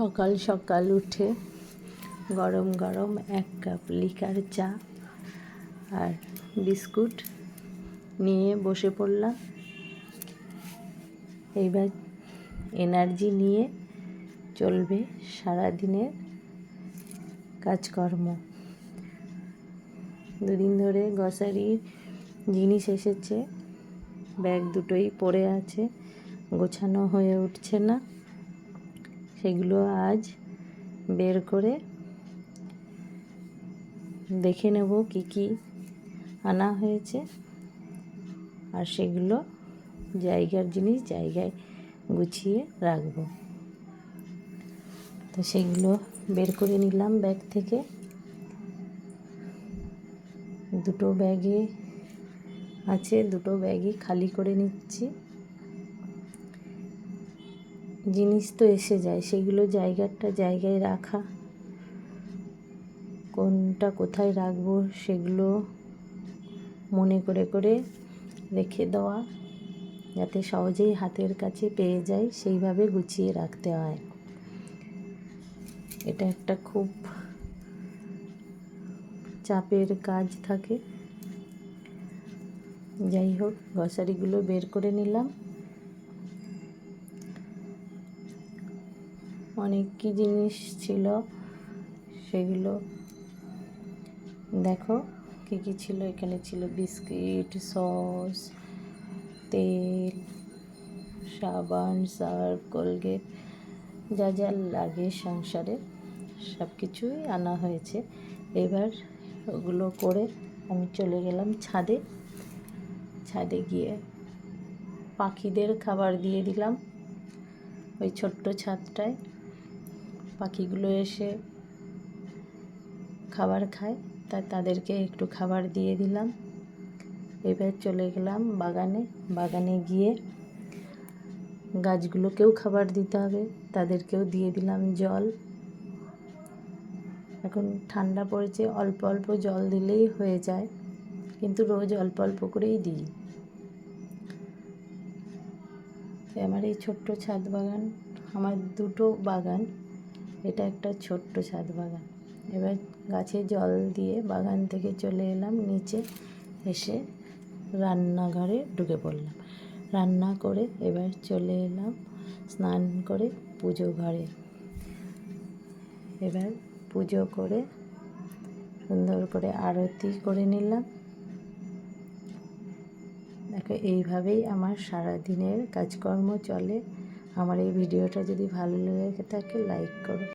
সকাল সকাল উঠে গরম গরম এক কাপ লিকার চা আর বিস্কুট নিয়ে বসে পড়লাম। এইবার এনার্জি নিয়ে চলবে সারাদিনের কাজকর্ম। দুদিন ধরে গ্রসারির জিনিস এসেছে, ব্যাগ দুটোই পড়ে আছে, গোছানো হয়ে উঠছে না। সেগুলো আজ বের করে দেখে নেব কি কি আনা হয়েছে। আর সেগুলো জায়গার জিনিস জায়গায় গুছিয়ে রাখব। তো সেগুলো বের করে নিলাম ব্যাগ থেকে। দুটো ব্যাগে আছে, দুটো ব্যাগই খালি করে নিচ্ছি। জিনিস তো এসে যায়, সেগুলো জায়গাটা জায়গায় রাখা। কোনটা কোথায় রাখব সেগুলো মনে করে করে রেখে দেওয়া, যাতে সহজেই হাতের কাছে পেয়ে যায়, সেইভাবে গুছিয়ে রাখতে হয়। এটা একটা খুব চাপের কাজ থাকে। যাই হোক গ্রসারিগুলো বের করে নিলাম। অনেক কি জিনিস ছিল সেগুলো। দেখো কী কী ছিল, এখানে ছিল বিস্কিট, সস, তেল, সাবান, সার্ফ, কোলগেট, যা যা লাগে সংসারে সব কিছুই আনা হয়েছে। এবার ওগুলো করে আমি চলে গেলাম ছাদে। ছাদে গিয়ে পাখিদের খাবার দিয়ে দিলাম। ওই ছোট্ট ছাদটায় পাখিগুলো এসে খাবার খায়, তা তাদেরকে একটু খাবার দিয়ে দিলাম। এবার চলে গেলাম বাগানে। বাগানে গিয়ে গাছগুলোকেও খাবার দিতে হবে, তাদেরকেও দিয়ে দিলাম জল। এখন ঠান্ডা পড়েছে, অল্প অল্প জল দিলেই হয়ে যায়, কিন্তু রোজ অল্প অল্প করেই দিই। আমার এই ছোট্ট ছাদ বাগান, আমার দুটো বাগান। এটা একটা ছোট্ট ছাদ বাগান। এবার গাছে জল দিয়ে বাগান থেকে চলে এলাম, নিচে এসে রান্নাঘরে ঢুকে পড়লাম। রান্না করে এবার চলে এলাম স্নান করে পুজো ঘরে। এবার পুজো করে সুন্দর করে আরতি করে নিলাম। দেখো, এইভাবেই আমার সারা দিনের কাজকর্ম চলে। আমার এই ভিডিওটা যদি ভালো লেগে থাকে লাইক করো।